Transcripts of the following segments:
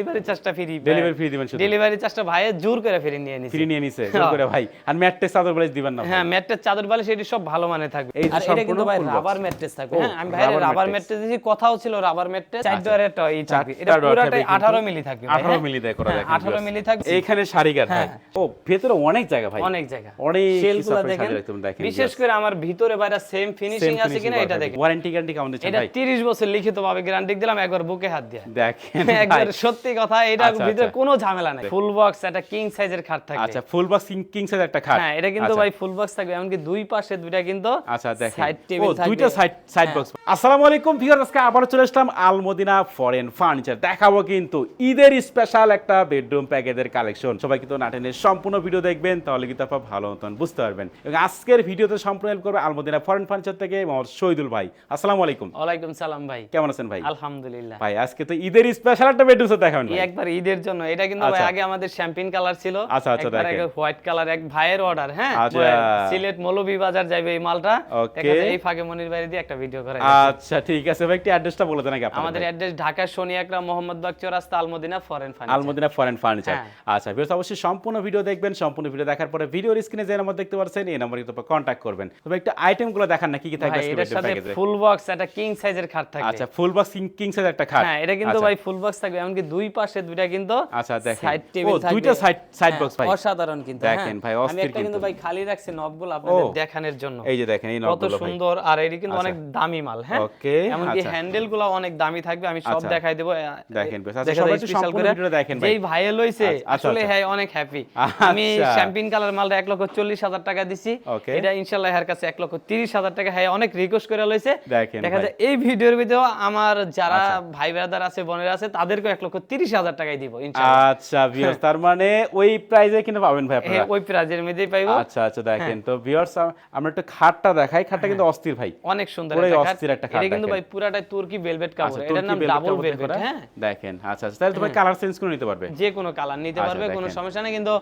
Delivery চার্জটা free delivery free দিবেন শুধু। ডেলিভারি চার্জটা জোর করে ফ্রি নিয়ে নিছে। ফ্রি নিয়ে নিছে জোর করে ভাই। আর ম্যাট্রেস চাদর বালিশ দিবেন না হ্যাঁ ম্যাট্রেস চাদর বালিশ এটি সব ভালো মানে থাকবে। এই আর এটা কিন্তু ভাই রাবার ম্যাট্রেস থাকবে। হ্যাঁ আমি rubber রাবার ম্যাট্রেস। দিয়েছি কথাও ছিল রাবার ম্যাট্রেস চার এই থাকবে। এটা পুরাটাই থাকবে কিন্তু। 18 মিলি থাকবে 18 হ্যাঁ? মিলি দিয়ে করা হ্যাঁ, দেখেন 18 মিলি থাকবে। এইখানে ভাই। ও ভেতরে অনেক জায়গা ভাই। অনেক জায়গা। অনেক শেলগুলো দেখেন। বিশেষ করে আমার ভিতরে বাইরে সেম ফিনিশিং আছে কিনা এটা দেখেন। ওয়ারেন্টি গ্যারান্টি কেমন দিচ্ছেন এটা 30 বছর লিখিত ভাবে গ্যারান্টি দিলাম একবার বুকে হাত দিয়ে। দেখেন একবার ভাই। সত্যি কথা এটা আচ্ছা, ভিতরে আচ্ছা। কোনো ঝামেলা নাই। ফুল বক্স একটা কিং সাইজের খাট থাকবে। আচ্ছা ফুল বক্স কিং সাইজ একটা খাট। হ্যাঁ এটা কিন্তু আচ্ছা। ভাই ফুল বক্স থাকবে এমনকি দুই পাশে দুইটা কিন্তু আচ্ছা দেখেন। ও দুইটা সাইড সাইড। বক্স আসসালামু আলাইকুম ভিউয়ার আজকে আবার চলে আসলাম আলমদিনা ফরেন ফার্নিচার দেখাবো কিন্তু ঈদের স্পেশাল একটা বেডরুম প্যাকেজের কালেকশন সবাই কিন্তু নাটেনের সম্পূর্ণ ভিডিও দেখবেন তাহলে কিন্তু আপনারা ভালো মতন বুঝতে পারবেন। এবং আজকের ভিডিওতে সম্পূর্ণ হেল্প করবে আলমদিনা ফরেন ফার্নিচার থেকে মোহাম্মদ শহীদুল ভাই। আসসালামু আলাইকুম। ওয়ালাইকুম সালাম ভাই। কেমন আছেন ভাই? আলহামদুলিল্লাহ। ভাই আজকে তো ঈদের স্পেশাল একটা বেডরুম সেট ভাই একবার ঈদের জন্য। এটা কিন্তু ভাই আচ্ছা। আগে আমাদের শ্যাম্পিন কালার ছিল। আচ্ছা, আচ্ছা। আগে হোয়াইট কালার এক ভাইয়ের অর্ডার হ্যাঁ? আচ্ছা। সিলেট মৌলভী বাজার যাবে এই মালটা। যায় এই ফাঁকে মনির বাইরে দিয়ে একটা ভিডিও করে আচ্ছা ঠিক আছে। ভাই একটু অ্যাড্রেসটা বলে দেন আগে আমাদের অ্যাড্রেস ঢাকা শনি একরা মোহাম্মদ বাগ চৌরাস্তা Almadina foreign furniture Almadina foreign furniture হ্যাঁ। আচ্ছা ভিউয়ার্স অবশ্যই সম্পূর্ণ ভিডিও দেখবেন। সম্পূর্ণ ভিডিও দেখার পরে ভিডিওর স্ক্রিনে যে নাম্বার দেখতে পাচ্ছেন এই নাম্বারে কিন্তু কন্ট্যাক্ট করবেন। তবে একটু আইটেমগুলো দেখান না কি কি থাকবে বেডরুম সাথে ফুল বক্স একটা কিং সাইজের খাট থাকবে আচ্ছা ফুল বক্স কিং সাইজ একটা খাট। হ্যাঁ এটা কিন্তু আচ্ছা। ভাই ফুল বক্স থাকবে এমনকি দুই পাশে দুইটা কিন্তু আচ্ছা, দেখেন। সাইড টেবিল থাকবে দুইটা side হ্যাঁ, box ভাই। অসাধারণ কিন্তু দেখেন হ্যাঁ। ভাই, আমি অস্থির কিন্তু কিন্তু। ভাই খালি রাখছি নবগুলো আপনাদের দেখানোর জন্য এই যে দেখেন এই কত নবগুলো ভাই সুন্দর আর এটি কিন্তু অনেক দামি মাল হ্যাঁ Okay, এমনকি আচ্ছা। হ্যান্ডেলগুলো অনেক দামি থাকবে আমি সব আচ্ছা। দেখাই দেবো দেখেন বেশ। আচ্ছা, সবাই special করে। দেখেন ভাই। যেই ভাইয়ে লইছে আচ্ছা, আচ্ছা, আসলে আচ্ছা। হ্যাঁ অনেক হ্যাপি আচ্ছা। আমি শ্যাম্পিন কালার মালটা এক লক্ষ চল্লিশ হাজার টাকা দিছি এটা ইনশাল্লাহ এর কাছে এক লক্ষ তিরিশ হাজার টাকা হ্যাঁ অনেক রিকোয়েস্ট করে লইছে দেখেন দেখা যায় এই ভিডিওর ভিতরে আমার যারা ভাই ব্রাদার আছে বোনেরা আছে তাদেরকে এক লক্ষ তিরিশ হাজার টাকাই দিব আচ্ছা ভিউয়ার্স তার মানে ওই প্রাইজে কিন্তু পাবেন ভাই হ্যাঁ, আপনারা? ওই প্রাইজের মধ্যেই পাইবো। আচ্ছা আচ্ছা দেখেন তো ভিউয়ার্স আমরা একটু খাটটা দেখাই খাটটা কিন্তু অস্থির ভাই। অনেক সুন্দর অস্থির একটা খাট। এটা কিন্তু ভাই পুরাটাই তুর্কি ভেলভেট কাপড়। আচ্ছা এটার নাম ডাবল ভেলভেট হ্যাঁ। দেখেন আচ্ছা আচ্ছা তাহলে তোমার কালার চেঞ্জ করে নিতে পারবে? যে কোনো কালার নিতে আচ্ছা, পারবে কোনো সমস্যা নেই কিন্তু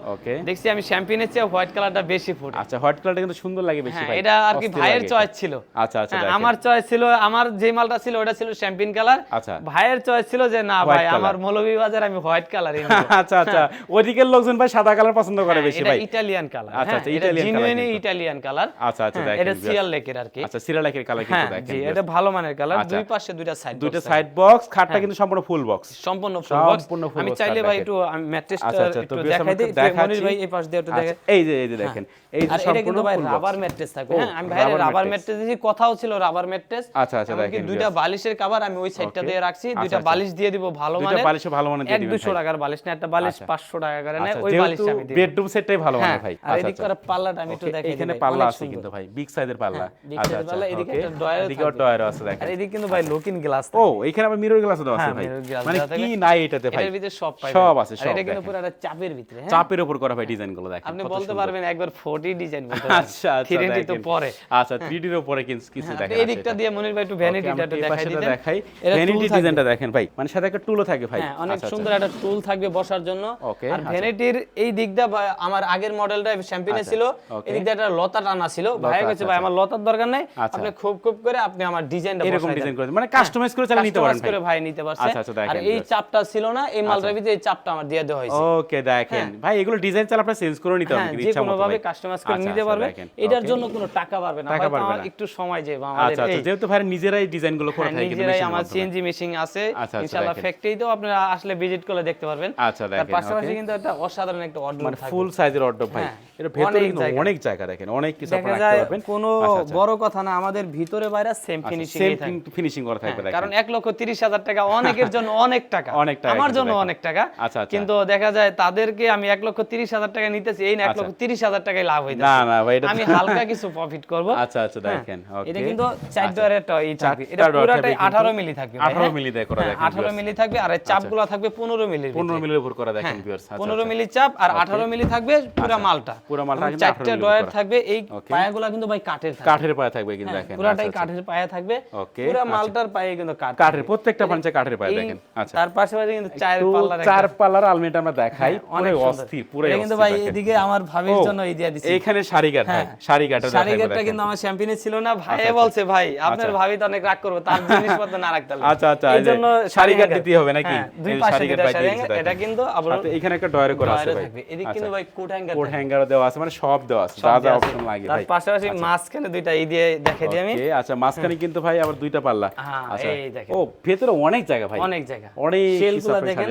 দেখছি আমি শ্যাম্পিয়নের চেয়ে হোয়াইট কালারটা বেশি ফুটে। আচ্ছা হোয়াইট কালারটা কিন্তু সুন্দর লাগে বেশি হ্যাঁ ভাই। এটা আর কি ভাইয়ের চয়েস ছিল। আচ্ছা আচ্ছা হ্যাঁ, আমার চয়েস ছিল আমার যে মালটা ছিল ওটা ছিল শ্যাম্পিয়ন কালার আচ্ছা। ভাইয়ের চয়েস ছিল যে না ভাই। আমার মৌলভী বাজার আমি হোয়াইট কালারই আচ্ছা আচ্ছা। ওইদিকের লোকজন ভাই সাদা কালার পছন্দ করে বেশি ভাই। Italian colour. আচ্ছা, হ্যাঁ আচ্ছা, কিন্তু। Italian colour. আচ্ছা, আচ্ছা, দেখেন, এটা। সিয়াল লেকের আর কি। আচ্ছা সিরালাকের কালার কিন্তু হ্যাঁ দেখেন জি এটা ভালো মানের কালার। আচ্ছা। দুই পাশে দুইটা সাইড দুইটা সাইড বক্স খাটটা কিন্তু সম্পূর্ণ ফুল বক্স সম্পূর্ণ ফুল বক্স আমি চাইলে ভাই একটু ম্যাট্রেসটা আচ্ছা আচ্ছা একটু দেখাই দিই। মনির ভাই এই পাশ দিয়ে একটু দেখেন। এই যে এই যে দেখেন এই যে সম্পূর্ণ ভাই রাবার ম্যাট্রেস থাকবে হ্যাঁ আমি rubber রাবার ম্যাট্রেস দিয়েছি কথাও ছিল রাবার ম্যাট্রেস আচ্ছা, আচ্ছা, দেখেন, দুইটা বালিশের কভার আমি ওই সাইডটা দিয়ে রাখছি। দুইটা। বালিশ দিয়ে দিব ভালো মানের। ভালো মানের দিয়ে দিবেন দুশো ভাই। টাকার বালিশ না একটা বালিশ আচ্ছা। পাঁচশো টাকা করে নেয় আচ্ছা, ওই বালিশটা আমি দিব। বেডরুম সেটটাই ভালো হ্যাঁ মানের ভাই। আর এদিক করে পাল্লাটা আমি একটু দেখাই এখানে পাল্লা আছে কিন্তু ভাই বিগ সাইজের পাল্লা। আচ্ছা আচ্ছা এদিকে একটা drawer এদিকে ডয়ার আছে দেখেন। আর এদিক কিন্তু ভাই লুকিং গ্লাস ও এখানে আবার মিরর গ্লাস দেওয়া আছে হ্যাঁ, ভাই। মানে কি নাই এটাতে ভাই? এটার ভিতরে সব পাবেন সব আছে সব এটা কিন্তু পুরো একটা চাপের ভিতরে হ্যাঁ? চাপের উপর করা ভাই ডিজাইনগুলো দেখেন আপনি বলতে পারবেন একবার 40 ডিজাইন বলতে আচ্ছা আচ্ছা 3D তো পরে। আচ্ছা 3D এর উপরে কিছু কিছু হ্যাঁ, দেখেন আপনি এই দিকটা দিয়ে মনির ভাই একটু ভ্যানিটিটা দেখাই দিতেন দেখাই ভ্যানিটি ডিজাইনটা দেখেন ভাই মানে সাথে একটা টুলও থাকে ভাই হ্যাঁ অনেক আচ্ছা, সুন্দর একটা টুল থাকবে বসার জন্য। আর আচ্ছা। ভ্যানিটির এই দিকটা আমার আগের মডেলটা শ্যাম্পিনে আচ্ছা, ছিল এই দিকটা একটা লতা টানা ছিল। ভাই আচ্ছা, ভাই আচ্ছা। আমার লতার দরকার নাই। আচ্ছা। আপনি খুব খুব করে আপনি আমার ডিজাইনটা এরকম ডিজাইন করে মানে কাস্টমাইজ করে চালিয়ে নিতে পারেন করে ভাই। নিতে পারছে। আচ্ছা, আচ্ছা, আর এই চাপটা ছিল না এই মালটার ভিতরে এই চাপটা আমার দিয়ে দেওয়া হয়েছে। ওকে দেখেন। ভাই এগুলো ডিজাইন চাল আপনি চেঞ্জ করে নিতে হ্যাঁ পারবেন যে ইচ্ছা কোনো মতো ভাবে কাস্টমাইজ করে আচ্ছা, নিতে আচ্ছা, পারবে। এটার জন্য কোনো টাকা পারবে না। পারবে আমার একটু সময় যে আচ্ছা আমাদের আচ্ছা যেহেতু ভাই নিজেরাই ডিজাইনগুলো করে হ্যাঁ, থাকে কিন্তু নিজেরাই আমার। সিএনজি মেশিন আছে। আচ্ছা, আচ্ছা, ইনশাআল্লাহ ফ্যাক্টরিতেও আপনারা আসলে ভিজিট করলে দেখতে পারবেন। আচ্ছা, দেখেন, পাশাপাশি কিন্তু একটা অসাধারণ একটা অর্ডার মানে ফুল সাইজের অর্ডার ভাই। হ্যাঁ, এটা ভেতরে অনেক জায়গা। অনেক দেখেন অনেক কিছু দেখা আপনি রাখতে পারবেন। কোনো আচ্ছা, আচ্ছা। বড় কথা না আমাদের ভিতরে বাইরে সেম ফিনিশিং সেম ফিনিশিং করা থাকবে হ্যাঁ, কারণ লক্ষ তিরিশ হাজার টাকা অনেকের জন্য অনেক টাকা। অনেক টাকা আমার জন্য অনেক টাকা। আচ্ছা। কিন্তু দেখা যায় তাদেরকে আমি লক্ষ তিরিশ হাজার টাকা নিতেছি এই না। লক্ষ তিরিশ হাজার টাকায় লাভ হয়ে না না ভাই এটা আমি হালকা কিছু প্রফিট করব। আচ্ছা আচ্ছা দেখেন ওকে এটা কিন্তু চার ডয়ারের ই থাকবে। এটা পুরোটাই থাকবে 18 মিলি থাকবে ভাই, 18 হ্যাঁ? মিলি দিয়ে করা হ্যাঁ, দেখেন 18 মিলি থাকবে আর চাপগুলো থাকবে 15 মিলি 15 মিলির উপর করা দেখেন হ্যাঁ, ভিউয়ার্স 15 মিলি চাপ আর 18 মিলি থাকবে পুরো মালটা। পুরো মালটা কিন্তু 18 চারটা ডয়ার থাকবে এই পায়াগুলো কিন্তু ভাই কাঠের থাকবে। কাঠের পায়া থাকবে কিন্তু হ্যাঁ, দেখেন পুরাটাই আচ্ছা, আচ্ছা। কাঠের পায়া থাকবে। পুরো আচ্ছা। মালটার পায়ে কিন্তু কাঠ কাঠের প্রত্যেকটা ফার্নিচার কাঠের পায়া দেখেন আচ্ছা। তার পাশাপাশি কিন্তু চায়ের তো পাল্লার চার পাল্লার আলমিরাটা আমরা দেখাই অনেক অস্থির পুরো কিন্তু ভাই এদিকে আমার ভাবির জন্য এই দিয়ে দিছি। এইখানে শাড়ি কাঠ ভাই শাড়ি কাঠ শাড়ি কিন্তু আমার শ্যাম্পিনে ছিল না ভাই বলছে ভাই আপনার ভাবি তো অনেক রাগ করব তার জিনিসপত্র না রাখতে হবে। আচ্ছা, আচ্ছা, এই জন্য শাড়ি গাঁট- দিতে হবে নাকি? হ্যাঁ, দুই পাশে হ্যাঙ্গার, এটা কিন্তু আবার এখানে একটা ডয়ারে করা আছে ভাই। এদিক। কিন্তু ভাই কোট হ্যাঙ্গার কোট থাকবে। দেওয়া আছে মানে সব দেওয়া আছে যা যা অপশন লাগে ভাই। পাশাপাশি মাঝখানে দুইটা ই দিয়ে দেখাই দিই আমি আচ্ছা মাঝখানে কিন্তু ভাই আবার দুইটা পাল্লা। হ্যাঁ, আচ্ছা। এই দেখেন। ও ভেতরে অনেক জায়গা ভাই। অনেক জায়গা। অনেক শেলগুলো দেখেন।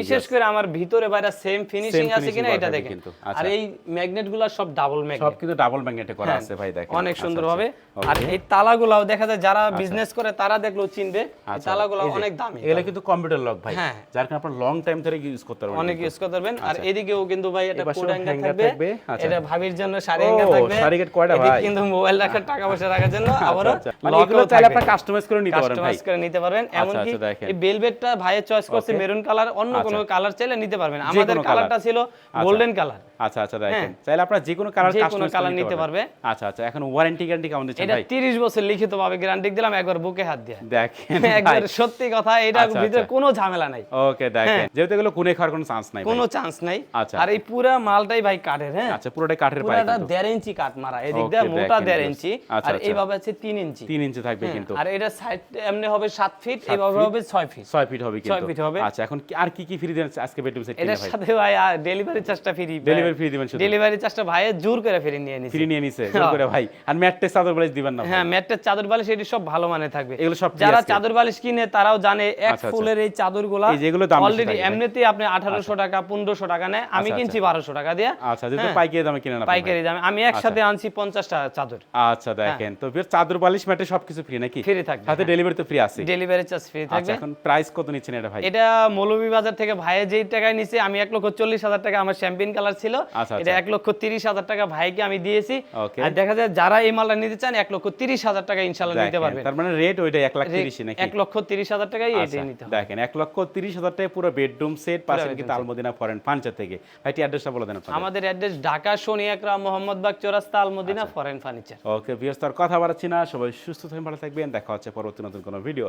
বিশেষ করে আমার ভিতরে বাইরে সেম ফিনিশিং আছে কিনা এটা দেখেন। আর আচ্ছা। এই ম্যাগনেটগুলা সব ডাবল সব কিন্তু ডাবল ম্যাগনেটে করা আছে ভাই দেখেন। অনেক আচ্ছা, সুন্দর আচ্ছা। ভাবে আর এই তালাগুলাও দেখা যায় যারা বিজনেস করে তারা দেখল চিনবে এই আচ্ছা, তালাগুলো অনেক দামি। এগুলো কিন্তু কম্পিউটার লক ভাই। হ্যাঁ। যার কারণে আপনার লং টাইম ধরে ইউজ করতে পারবেন অনেক ইউজ করতে পারবেন। আর এদিকেও কিন্তু ভাই এটা হ্যাঙ্গার hanger থাকবে। আচ্ছা। এটা ভাবির জন্য শাড়ি হ্যাঙ্গার থাকবে। শাড়ি গেট কয়টা ভাই? কিন্তু মোবাইল রাখার টাকা পয়সা রাখার জন্য আবার আচ্ছা, আচ্ছা। মানে এগুলো চাইলে আপনি কাস্টমাইজ করে নিতে পারেন কাস্টমাইজ করে নিতে পারবেন। এমনকি আচ্ছা। এই বেলভেটটা ভাইয়ের চয়েস করছে মেরুন কালার অন্য কোনো কালার চাইলে নিতে পারবেন। আমাদের কালারটা ছিল গোল্ডেন কালার আচ্ছা আচ্ছা দেখেন। চাইলে আপনারা যে কোনো কালার কাস্টমাইজ colour নিতে পারবে। আচ্ছা আচ্ছা এখন ওয়ারেন্টি গ্যারান্টি কেমন দিচ্ছেন এটা ভাই? 30 বছর লিখিত ভাবে গ্যারান্টি দিলাম একবার বুকে হাত দিয়ে। দেখেন একবার সত্যি কথা এটা আচ্ছা, ভিতরে আচ্ছা। কোনো ঝামেলা নাই। ওকে দেখেন। যেহেতু এগুলো কোনে খাওয়ার কোনো চান্স নাই কোনো চান্স নাই। আচ্ছা। আর এই পুরা মালটাই ভাই কাঠের হ্যাঁ? আচ্ছা পুরোটাই কাঠের পায় পুরাটা কিন্তু। ইঞ্চি কাঠ মারা এদিক দিয়ে মোটা দেখেন দেড় just। ইঞ্চি আর। এইভাবে আছে তিন ইঞ্চি। তিন ইঞ্চি থাকবে কিন্তু। আর এটা সাইড এমনি হবে সাত ফিট এইভাবে? হবে ছয় ফিট ছয় ফিট হবে কিন্তু। feet হবে। আচ্ছা এখন আর কি কি ফ্রি দেন আজকে বেডরুম সেট এটার ভাই? সাথে ভাই ডেলিভারি চার্জটা ফ্রি ডেলিভারি ফ্রি দিবেন শুধু? ডেলিভারি চার্জটা ভাই জোর করে ফ্রি নিয়ে নিছে। ফ্রি নিয়ে নিছে জোর করে ভাই। আর ম্যাট্রেস চাদর বালিশ দিবেন না হ্যাঁ চাদর বালিশ এটি সব ভালো মানে থাকবে। এগুলো সব যারা চাদর বালিশ কিনে তারাও জানে এক আচ্ছা, আচ্ছা। ফুলের এই চাদরগুলা এই যেগুলো দাম অলরেডি এমনিতেই আপনি আঠারোশো টাকা পনেরোশো টাকা নেয়। আমি আচ্ছা, কিনছি বারোশো টাকা দিয়ে। আচ্ছা যেহেতু হ্যাঁ। পাইকারি দামে কিনেন পাইকারি দামে। আমি একসাথে আনছি পঞ্চাশটা চাদর। আচ্ছা দেখেন। তো বেশ চাদর বালিশ ম্যাটে সবকিছু ফ্রি নাকি? ফ্রি থাকবে সাথে ডেলিভারি তো ফ্রি আছে। ডেলিভারি চার্জ ফ্রি আচ্ছা থাকবে। এখন প্রাইস কত নিচ্ছেন এটা ভাই? এটা মৌলভীবাজার থেকে ভাইয়ে যেই টাকায় নিছে আমি এক লক্ষ চল্লিশ হাজার টাকা আমার শ্যাম্পিন কালার ছিল। আচ্ছা, এটা আচ্ছা। এক লক্ষ তিরিশ হাজার টাকা ভাইকে আমি দিয়েছি। আর দেখা যায় যারা এই মালটা নিতে চান এক লক্ষ তিরিশ হাজার টাকা ইনশাল্লাহ নিতে পারবেন। তার মানে রেট ওইটা এক লাখ তিরিশ নাকি? এক লক্ষ তিরিশ হাজার টাকাই আচ্ছা, এটাই নিতে দেখেন এক লক্ষ তিরিশ হাজার টাকা পুরো বেডরুম সেট bedroom কিন্তু আলমদিনা ফরেন ফার্নিচার থেকে। ভাইটি অ্যাড্রেসটা বলে দেন আমাদের অ্যাড্রেস ঢাকা শনিয়াকরা মোহাম্মদবাগ চৌরাস্তা আলমদিনা আচ্ছা। ফরেন ফার্নিচার ওকে ভিউয়ার্স তার কথা বাড়াচ্ছি না। সবাই সুস্থ থাকবেন ভালো থাকবেন। দেখা হচ্ছে পরবর্তী নতুন কোনো ভিডিও